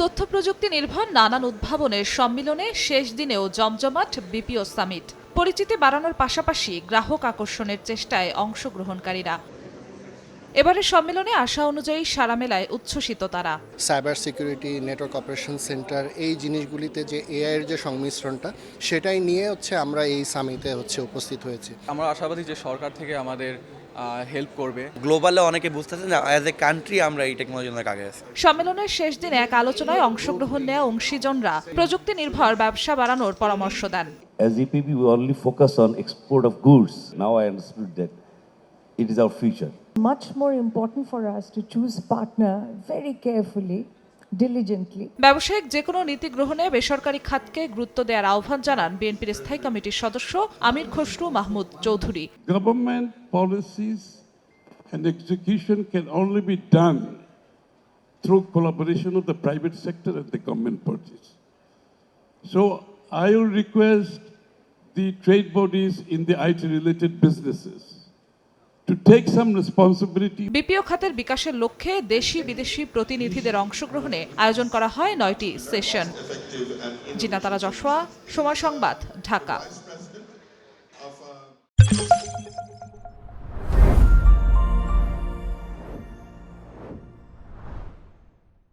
তথ্য প্রযুক্তি নির্ভর নানান উদ্ভাবনের সম্মিলনে শেষ দিনেও জমজমাট বিপিও সামিট। পরিচিতি বাড়ানোর পাশাপাশি গ্রাহক আকর্ষণের চেষ্টায় অংশগ্রহণকারীরা। এবারের সম্মেলনে আশা অনুযায়ী সারা মেলায় উচ্ছ্বসিত তারা। Cyber security network operation centre এই জিনিসগুলিতে যে এআই এর যে সংমিশ্রণটা সেটাই নিয়ে হচ্ছে আমরা এই সামিতে হচ্ছে উপস্থিত হয়েছি। আমরা আশাবাদী যে সরকার থেকে আমাদের হেল্প করবে গ্লোবালে অনেকে বুঝতেছে না অ্যাজ এ কান্ট্রি আমরা এই টেকনোলজি অনেক আগে আছি সম্মেলনের শেষ দিনে এক আলোচনায় অংশগ্রহণ নেওয়া অংশীজনরা প্রযুক্তি নির্ভর ব্যবসা বাড়ানোর পরামর্শ দেন As EPB, we only focus on export of goods. Now I understood that it is our future. much more important for us to choose partner very carefully, diligently ব্যবসায়িক যে কোনো নীতি গ্রহণে বেসরকারি খাতকে গুরুত্ব দেওয়ার আহ্বান জানান বিএনপির স্থায়ী কমিটির সদস্য Amir Khasru Mahmud Chowdhury. Government policies and execution can only be done through collaboration of the private sector and the government policies so I will request the trade bodies in the IT related businesses BPO খাতের বিকাশের লক্ষ্যে দেশি বিদেশি প্রতিনিধিদের অংশগ্রহণে আয়োজন করা হয় নয়টি সেশন। জিনাতারা জশোয়া, সময় সংবাদ, ঢাকা।